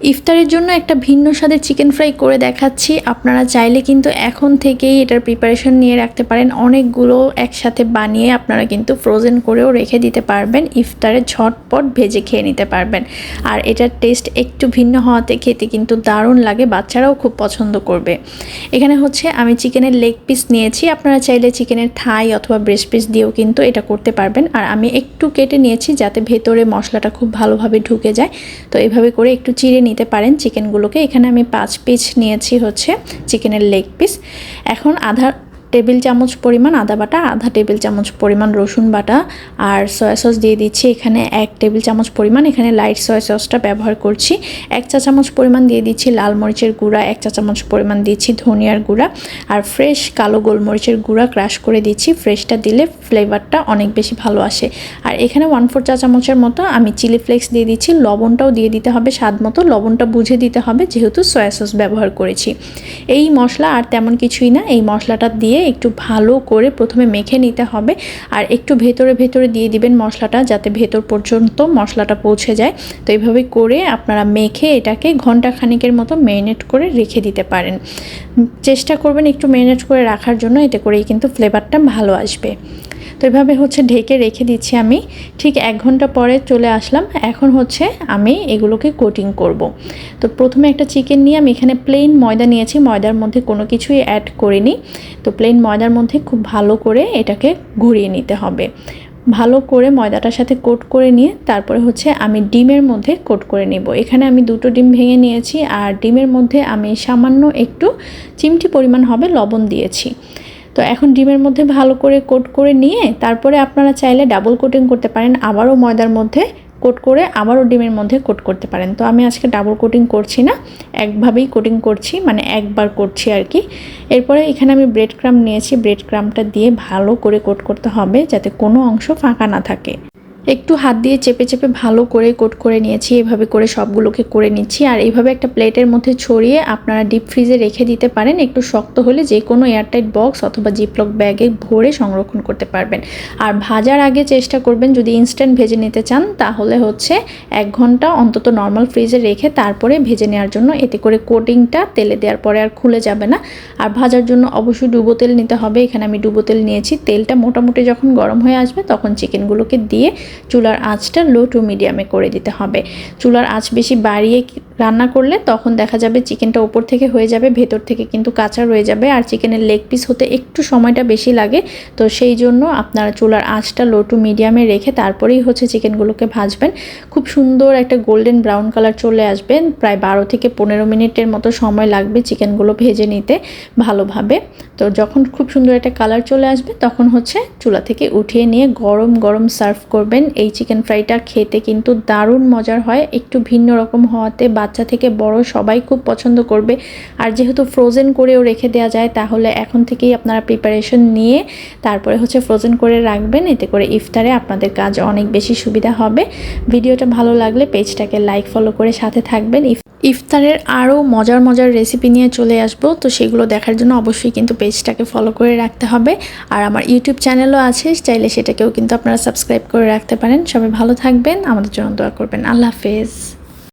ইফতারের জন্য একটা ভিন্ন স্বাদের চিকেন ফ্রাই করে দেখাচ্ছি। আপনারা চাইলে কিন্তু এখন থেকেই এটার প্রিপারেশন নিয়ে রাখতে পারেন। অনেকগুলো একসাথে বানিয়ে আপনারা কিন্তু ফ্রোজেন করেও রেখে দিতে পারবেন। ইফতারে ঝটপট ভেজে খেয়ে নিতে পারবেন। আর এটার টেস্ট একটু ভিন্ন হওয়াতে খেতে কিন্তু দারুণ লাগে। বাচ্চারাও খুব পছন্দ করবে। এখানে হচ্ছে আমি চিকেনের লেগ পিস নিয়েছি। আপনারা চাইলে চিকেনের থাই অথবা ব্রেস্ট পিস দিয়েও কিন্তু এটা করতে পারবেন। আর আমি একটু কেটে নিয়েছি যাতে ভেতরে মশলাটা খুব ভালোভাবে ঢুকে যায়। তো এভাবে করে একটু চিড়ে নিতে পারেন চিকেনগুলোকে। এখানে আমি পাঁচ পিস নিয়েছি হচ্ছে চিকেনের লেগ পিস এখন আধা টেবিল চামচ পরিমাণ আদা বাটা, আধা টেবিল চামচ পরিমাণ রসুন বাটা আর সয়া সস দিয়ে দিচ্ছি এখানে এক টেবিল চামচ পরিমাণ। এখানে লাইট সয়া সসটা ব্যবহার করছি। এক চা চামচ পরিমাণ দিয়ে দিচ্ছি লাল মরিচের গুঁড়া, এক চা চামচ পরিমাণ দিচ্ছি ধনিয়ার গুঁড়া আর ফ্রেশ কালো গোলমরিচের গুঁড়া ক্রাশ করে দিচ্ছি। ফ্রেশটা দিলে ফ্লেভারটা অনেক বেশি ভালো আসে। আর এখানে ওয়ান ফোর চা চামচের মতো আমি চিলি ফ্লেক্স দিয়ে দিচ্ছি। লবণটাও দিয়ে দিতে হবে স্বাদ মতো, লবণটা বুঝে দিতে হবে যেহেতু সয়া সস ব্যবহার করেছি। এই মশলা আর তেমন কিছুই না, এই মশলাটা দিয়ে একটু ভালো করে প্রথমে মেখে নিতে হবে আর একটু ভেতরে ভেতরে দিয়ে দিবেন মশলাটা যাতে ভেতর পর্যন্ত মশলাটা পৌঁছে যায়। তো এইভাবে করে আপনারা মেখে এটাকে ঘণ্টা খানিকের মতো ম্যারিনেট করে রেখে দিতে পারেন। চেষ্টা করবেন একটু ম্যারিনেট করে রাখার জন্য, এতে করেই কিন্তু ফ্লেভারটা ভালো আসবে। এভাবে হচ্ছে ঢেকে রেখে দিচ্ছি আমি। ঠিক এক ঘণ্টা পরে চলে আসলাম। এখন হচ্ছে আমি এগুলোকে কোটিং করব। তো প্রথমে একটা চিকেন নিয়ে আমি এখানে প্লেন ময়দা নিয়েছি। ময়দার মধ্যে কোনো কিছুই অ্যাড করিনি। তো প্লেন ময়দার মধ্যে খুব ভালো করে এটাকে ঘুরিয়ে নিতে হবে। ভালো করে ময়দাটার সাথে কোট করে নিয়ে তারপরে হচ্ছে আমি ডিমের মধ্যে কোট করে নেব। এখানে আমি দুটো ডিম ভেঙে নিয়েছি। আর ডিমের মধ্যে আমি সামান্য একটু চিমটি পরিমাণ হবে লবণ দিয়েছি। তো এখন ডিমের মধ্যে ভালো করে কোট করে নিয়ে তারপরে আপনারা চাইলে ডাবল কোটিং করতে পারেন, আবারও ময়দার মধ্যে কোট করে আবারও ডিমের মধ্যে কোট করতে পারেন। তো আমি আজকে ডাবল কোটিং করছি না, একভাবেই কোটিং করছি মানে একবার করছি আর কি। এরপরে এখানে আমি ব্রেড ক্রাম নিয়েছি ব্রেড ক্রামটা দিয়ে ভালো করে কোট করতে হবে যাতে কোনো অংশ ফাঁকা না থাকে। একটু হাত দিয়ে চেপে চেপে ভালো করে কোট করে নিয়েছি, এভাবে করে সবগুলোকে করে নিচ্ছি। আর এইভাবে একটা প্লেটের মধ্যে ছড়িয়ে আপনারা ডিপ ফ্রিজে রেখে দিতে পারেন। একটু শক্ত হলে যে কোনো এয়ারটাইট বক্স অথবা জিপলক ব্যাগে ভরে সংরক্ষণ করতে পারবেন। আর ভাজার আগে চেষ্টা করবেন যদি ইনস্ট্যান্ট ভেজে নিতে চান, তাহলে হচ্ছে এক ঘণ্টা অন্তত নর্মাল ফ্রিজে রেখে তারপরে ভেজে নেওয়ার জন্য এতে করে কোটিংটা তেলে দেওয়ার পরে আর খুলে যাবে না। আর ভাজার জন্য অবশ্যই ডুবো তেল নিতে হবে। এখানে আমি ডুবো তেল নিয়েছি। তেলটা মোটামুটি যখন গরম হয়ে আসবে, তখন চিকেনগুলোকে দিয়ে চুলার আঁচটা লো টু মিডিয়ামে করে দিতে হবে। চুলার আঁচ বেশি বাড়িয়ে রান্না করলে তখন দেখা যাবে চিকেনটা ওপর থেকে হয়ে যাবে, ভেতর থেকে কিন্তু কাঁচা রয়ে যাবে আর চিকেনের লেগ পিস হতে একটু সময়টা বেশি লাগে। তো সেই জন্য আপনারা চুলার আঁচটা লো টু মিডিয়ামে রেখে তারপরেই হচ্ছে চিকেনগুলোকে ভাজবেন। খুব সুন্দর একটা গোল্ডেন ব্রাউন কালার চলে আসবে, প্রায় বারো থেকে পনেরো মিনিটের মতো সময় লাগবে চিকেনগুলো ভেজে নিতে ভালোভাবে। তো যখন খুব সুন্দর একটা কালার চলে আসবে, তখন হচ্ছে চুলা থেকে উঠিয়ে নিয়ে গরম গরম সার্ভ করবেন। এই চিকেন ফ্রাইটা খেতে কিন্তু দারুণ মজার হয়, একটু ভিন্ন রকম হওয়াতে বাচ্চা থেকে বড় সবাই খুব পছন্দ করবে। আর যেহেতু ফ্রোজেন করেও রেখে দেওয়া যায়, তাহলে এখন থেকেই আপনারা প্রিপারেশন নিয়ে তারপরে হচ্ছে ফ্রোজেন করে রাখবেন। এতে করে ইফতারে আপনাদের কাজ অনেক বেশি সুবিধা হবে। ভিডিওটা ভালো লাগলে পেজটাকে লাইক ফলো করে সাথে থাকবেন। ইফতারের আরও মজার মজার রেসিপি নিয়ে চলে আসব। তো সেগুলো দেখার জন্য অবশ্যই কিন্তু পেজটাকে ফলো করে রাখতে হবে। আর আমার ইউটিউব চ্যানেলও আছে, চাইলে সেটাকেও কিন্তু আপনারা সাবস্ক্রাইব করে রাখতে পারেন। সবাই ভালো থাকবেন, আমাদের জন্য দোয়া করবেন। আল্লাহ হাফেজ।